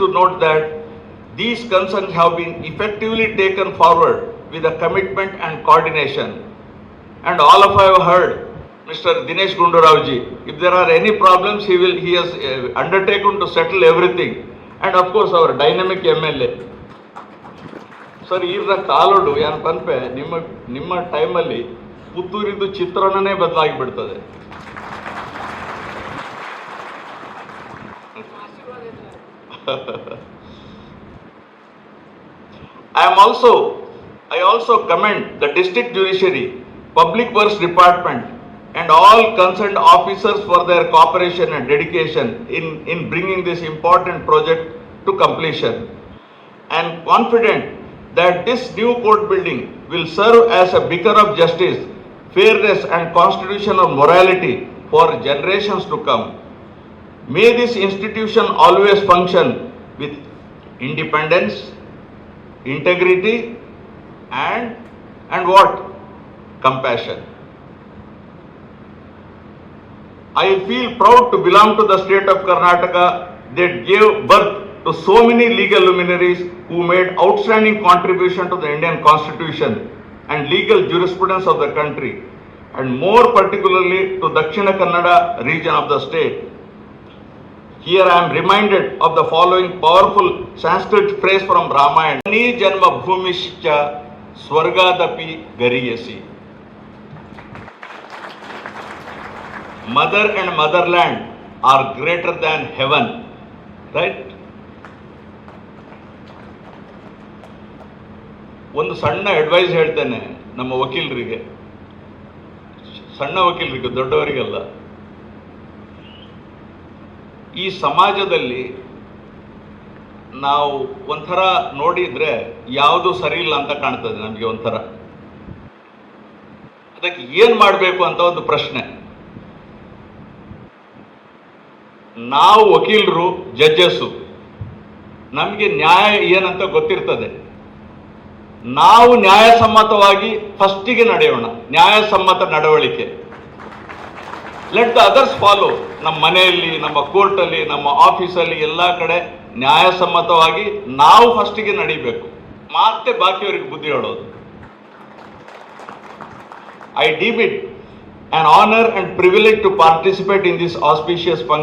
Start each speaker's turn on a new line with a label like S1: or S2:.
S1: to note that these concerns have been effectively taken forward with a commitment and coordination. And all of you have heard Mr. Dinesh Gunduravji. If there are any problems, he will, he has uh, undertaken to settle everything. And of course, our dynamic MLA. Sir ಇರ್ರ ಕಾಲೋಡು ಏನು ಪನ್ಪೆ ನಿಮ್ಮ ನಿಮ್ಮ ಟೈಮಲ್ಲಿ ಪುತ್ತೂರಿದ್ದು ಚಿತ್ರಣನೇ ಬದಲಾಗಿ ಬಿಡ್ತದೆ I am also, I also commend the district judiciary, public works department and all concerned officers for their cooperation and dedication in, in bringing this important project to completion. I am confident that this new court building will serve as a beacon of justice, fairness and constitutional morality for generations to come. May this institution always function with independence, integrity and and what? Compassion. I feel proud to belong to the state of karnataka that gave birth to so many legal luminaries who made outstanding contribution to the indian constitution and legal jurisprudence of the country and more particularly to dakshina kannada region of the state here I am reminded of the following powerful Sanskrit phrase from Ramayana. Ni janma bhumishcha swargadapi gariyasi. Mother and motherland are greater than heaven. Right? ಒಂದು ಸಣ್ಣ advice ಹೇಳ್ತೇನೆ ನಮ್ಮ ವಕೀಲರಿಗೆ ಸಣ್ಣ ವಕೀಲರಿಗೆ ದೊಡ್ಡವರಿಗೆಲ್ಲ ಈ ಸಮಾಜದಲ್ಲಿ ನಾವು ಒಂಥರ ನೋಡಿದ್ರೆ ಯಾವುದು ಸರಿ ಇಲ್ಲ ಅಂತ ಕಾಣ್ತದೆ ನಮಗೆ ಒಂಥರ. ಅದಕ್ಕೆ ಏನ್ ಮಾಡಬೇಕು ಅಂತ ಒಂದು ಪ್ರಶ್ನೆ. ನಾವು ವಕೀಲರು, ಜಡ್ಜಸ್ಸು, ನಮಗೆ ನ್ಯಾಯ ಏನಂತ ಗೊತ್ತಿರ್ತದೆ. ನಾವು ನ್ಯಾಯಸಮ್ಮತವಾಗಿ ಫಸ್ಟಿಗೆ ನಡೆಯೋಣ, ನ್ಯಾಯಸಮ್ಮತ ನಡವಳಿಕೆ. ಲೆಟ್ ದ ಅದರ್ಸ್ ಫಾಲೋ ನಮ್ಮ ಮನೆಯಲ್ಲಿ, ನಮ್ಮ ಕೋರ್ಟಲ್ಲಿ ನಮ್ಮ ಆಫೀಸಲ್ಲಿ ಎಲ್ಲ ಕಡೆ ನ್ಯಾಯಸಮ್ಮತವಾಗಿ ನಾವು ಫಸ್ಟಿಗೆ ನಡಿಬೇಕು. ಮತ್ತೆ ಬಾಕಿಯವರಿಗೆ ಬುದ್ಧಿ ಹೇಳೋದು. I deem it an honour and privilege to participate in this auspicious function.